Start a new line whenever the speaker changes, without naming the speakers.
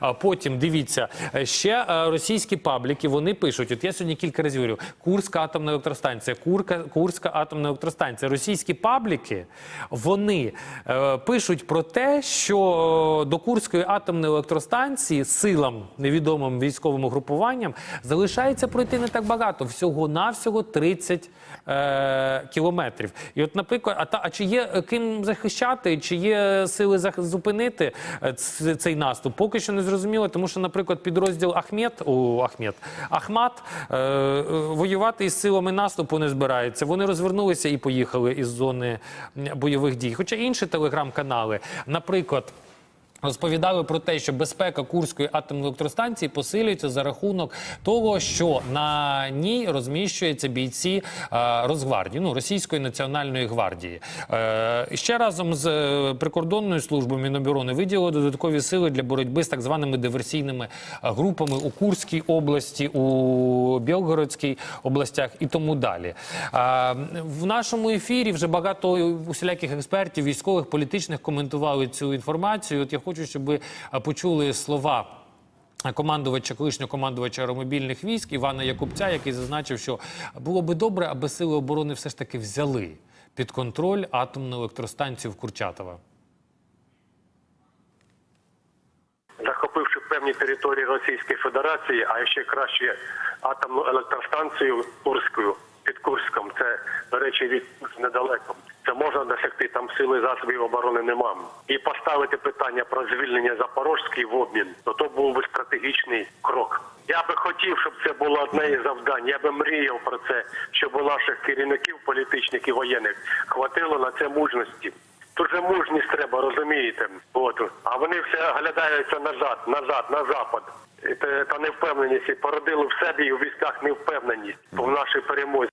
А потім дивіться е, ще е, російські пабліки. Вони пишуть: от я сьогодні кілька разів говорю: Курська атомна електростанція, Курка, Курська атомна електростанція. Російські пабліки вони е, пишуть про те, що до Курської атомної електростанції силам невідомим військовим угрупуванням залишається пройти не так багато, всього навсього 30 е, кілометрів. І от, наприклад, а та а чи є ким захищати, чи є сили зупинити цей наступ? Поки що не зрозуміло, тому що, наприклад, підрозділ Ахмет, у Ахмет, Ахмат е, е, воювати із силами наступу не збирається. Вони розвернулися і поїхали із зони бойових дій. Хоча інші телеграм-канали, наприклад. Розповідали про те, що безпека Курської атомної електростанції посилюється за рахунок того, що на ній розміщуються бійці е, Росгвардії, ну російської національної гвардії. Е, ще разом з е, прикордонною службою Міноборони виділили додаткові сили для боротьби з так званими диверсійними е, групами у Курській області, у Білгородській областях і тому далі. В нашому ефірі вже багато усіляких експертів, військових, політичних коментували цю інформацію. От я хочу, щоб ви почули слова. Командувача, колишнього командувача аеромобільних військ Івана Якубця, який зазначив, що було би добре, аби сили оборони все ж таки взяли під контроль атомну електростанцію в Курчатова.
захопивши певні території Російської Федерації, а ще краще атомну електростанцію Курську під Курськом. Це, до речі, від недалеко. Це можна досягти, там сили засобів оборони нема. І поставити питання про звільнення Запорожський в обмін, то то був би стратегічний крок. Я би хотів, щоб це було одне із завдань. Я би мріяв про це, щоб у наших керівників політичних і воєнних хватило на це мужності. Тут же мужність треба, розумієте? От. А вони все глядаються назад, назад, на запад. Та, невпевненість породили в себе і у військах невпевненість в нашій перемозі.